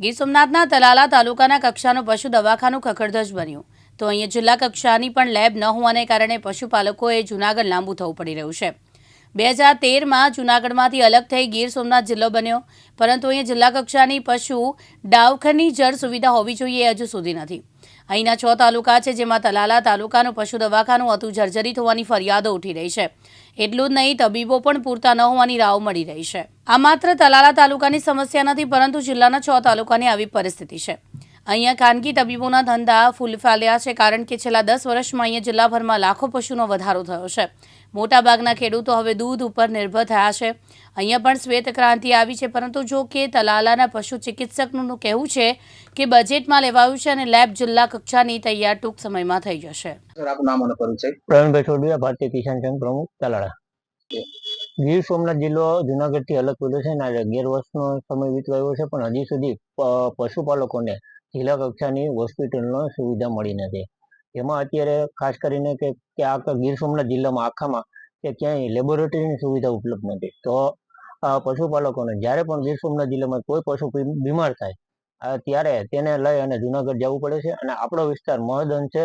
ગીર સોમનાથના તલાલા તાલુકાના કક્ષાનું પશુ દવાખાનું ખખડધજ બન્યું. તો અહીંયા જિલ્લા કક્ષાની પણ લેબ ન હોવાને કારણે પશુપાલકોએ જૂનાગઢ લાંબુ થવું પડી રહ્યું છે. બે હજાર તેરમાં જૂનાગઢમાંથી અલગ થઈ ગીર સોમનાથ જિલ્લો બન્યો. પરંતુ અહીંયા જિલ્લા કક્ષાની પશુ ડાવખરની જળ સુવિધા હોવી જોઈએ હજુ સુધી નથી. અહીંના છ તાલુકા છે જેમાં તલાલા તાલુકાનું પશુ દવાખાનું હતું જર્જરિત હોવાની ફરિયાદો ઉઠી રહી છે. એટલું જ નહીં, તબીબો પણ પૂરતા ન હોવાની રાવ મળી રહી છે. આ માત્ર તલાલા તાલુકાની સમસ્યા નથી, પરંતુ જિલ્લાના છ તાલુકાની આવી પરિસ્થિતિ છે. અહીંયા ખાનગી તબીબોના ધંધા ફૂલફાલ્યા છે કારણ કે છેલ્લા દસ વર્ષમાં અહીંયા જિલ્લાભરમાં લાખો પશુનો વધારો થયો છે. મોટાભાગના ખેડૂતો હવે દૂધ ઉપર નિર્ભર થયા છે. અહીંયા પણ શ્વેત ક્રાંતિ આવી છે પરંતુ જો કે તલાલાના પશુ ચિકિત્સકનું કહેવું છે કે બજેટમાં લેવાયું છે અને લેબ જિલ્લા કક્ષાની તૈયાર ટૂંક સમયમાં થઈ જશે. પ્રવીણભાઈ છોડિયા ભારતીય કિસાન સંઘ પ્રમુખ તલાળા ગીર સોમનાથ જિલ્લો જુનાગઢથી અલગ પડ્યો છે અને આજે અગિયાર વર્ષનો સમય વીતવાયો છે પણ હજી સુધી પશુપાલકોને જિલ્લા કક્ષાની હોસ્પિટલનો સુવિધા મળી નથી. એમાં અત્યારે ખાસ કરીને કે આખા ગીર સોમનાથ જિલ્લામાં, આખામાં કે ક્યાંય લેબોરેટરીની સુવિધા ઉપલબ્ધ નથી. તો આ પશુપાલકોને જ્યારે પણ ગીર સોમનાથ જિલ્લામાં કોઈ પશુ બીમાર થાય ત્યારે તેને લઈ અને જુનાગઢ જવું પડે છે અને આપણો વિસ્તાર મહદ અંશે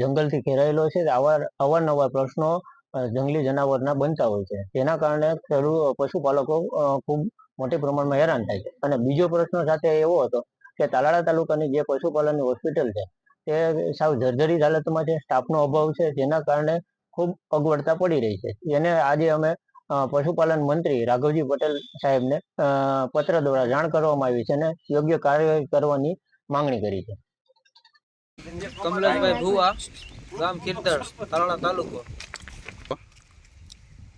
જંગલથી ઘેરાયેલો છે. અવાર અવારનવાર પ્રશ્નો જંગલી જનાવરના બનતા હોય છે. તેના કારણે પશુપાલકો ખૂબ મોટી પ્રમાણમાં હેરાન થાય છે. અને બીજો પ્રશ્ન સાથે એવો હતો કે તાલાળા તાલુકાની જે પશુપાલનની હોસ્પિટલ છે તે સાવ જર્જરિત હાલતમાં છે સ્ટાફનો અભાવ છે, જેના કારણે ખૂબ અગવડતા પડી રહી છે. એને આજે અમે પશુપાલન મંત્રી રાઘવજી પટેલ સાહેબને પત્ર દ્વારા જાણ કરવામાં આવી છે અને યોગ્ય કાર્યવાહી કરવાની માંગણી કરી છે. કમલેશભાઈ ભુવા, ગામ કીર્તળ તાલાળા તાલુકો.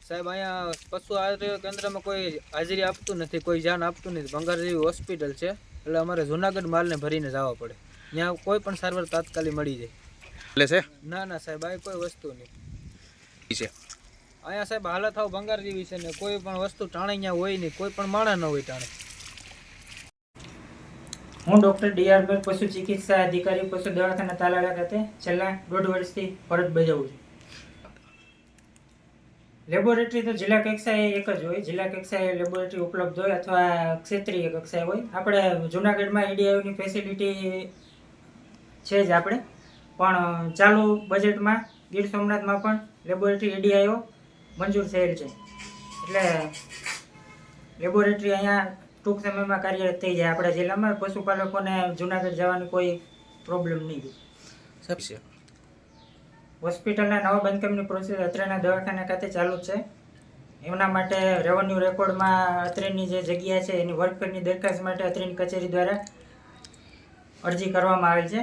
સાહેબ, અહીંયા પશુ આરોગ્ય કેન્દ્રમાં કોઈ હાજરી આપતું નથી, કોઈ જાન આપતું નથી. ભંગાર જેવી હોસ્પિટલ છે, એટલે અમારે જુનાગઢ માલને ભરીને જવા પડે. ત્યાં કોઈ પણ સારવાર તાત્કાલિક મળી જાય. એટલે છે? ના ના સાહેબ આ કોઈ વસ્તુ નહીં. છે. અહીંયા સાહેબ હાલત આવ ભંગાર જેવી છે ને કોઈ પણ વસ્તુ ટાણે અહીંયા હોય નહીં કોઈ પણ માણા ન હોય ટાણે. હું ડૉક્ટર ડીઆર પર પશુ ચિકિત્સા અધિકારી પશુ દવાખાના તાલાળા ખાતે છેલ્લા દોઢ વર્ષથી ફરજ બજાવું છું. લેબોરેટરી તો જિલ્લા કક્ષાએ એક જ હોય. જિલ્લા કક્ષાએ લેબોરેટરી ઉપલબ્ધ હોય અથવા ક્ષેત્રીય કક્ષાએ હોય. આપણે જુનાગઢમાં ઈડીઆઈની ફેસિલિટી છે જ આપણે. પણ ચાલુ બજેટમાં ગીર સોમનાથમાં પણ લેબોરેટરી એડીઆઈઓ મંજૂર થયેલ છે. એટલે લેબોરેટરી અહીંયા ટૂંક સમયમાં કાર્યરત થઈ જાય. આપણા જિલ્લામાં પશુપાલકોને જુનાગઢ જવાની કોઈ પ્રોબ્લેમ નહીં થાય. હોસ્પિટલના નવા બાંધકામની પ્રોસેસ અત્રેના દવાખાના ખાતે ચાલુ છે. એમના માટે રેવન્યુ રેકોર્ડમાં અત્રેની જે જગ્યા છે એની વર્કરની દરખાસ્ત માટે અત્રેની કચેરી દ્વારા અરજી કરવામાં આવેલ છે.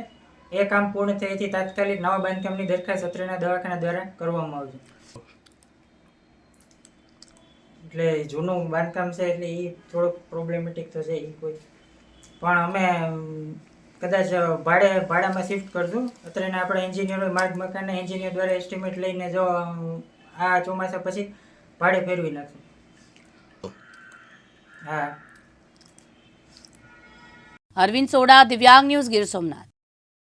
એ કામ પૂર્ણ થયેથી તાત્કાલિક નવા બાંધકામની દરખાસ્ત અત્રેના દવાખાના દ્વારા કરવામાં આવશે. એટલે જૂનું બાંધકામ છે એટલે એ થોડુંક પ્રોબ્લેમેટિક થશે એ કોઈ. પણ અમે કદાચ ભાડે, ભાડામાં શિફ્ટ કરશું. અત્યારે આપણે એન્જિનિયરો માર્ગ મકાનના એન્જિનિયર દ્વારા એસ્ટિમેટ લઈને જો આ ચોમાસા પછી ભાડે ફેરવી નાખશું. હા. અરવિંદ સોડા, દિવ્યાંગ ન્યૂઝ ગીર સોમનાથ.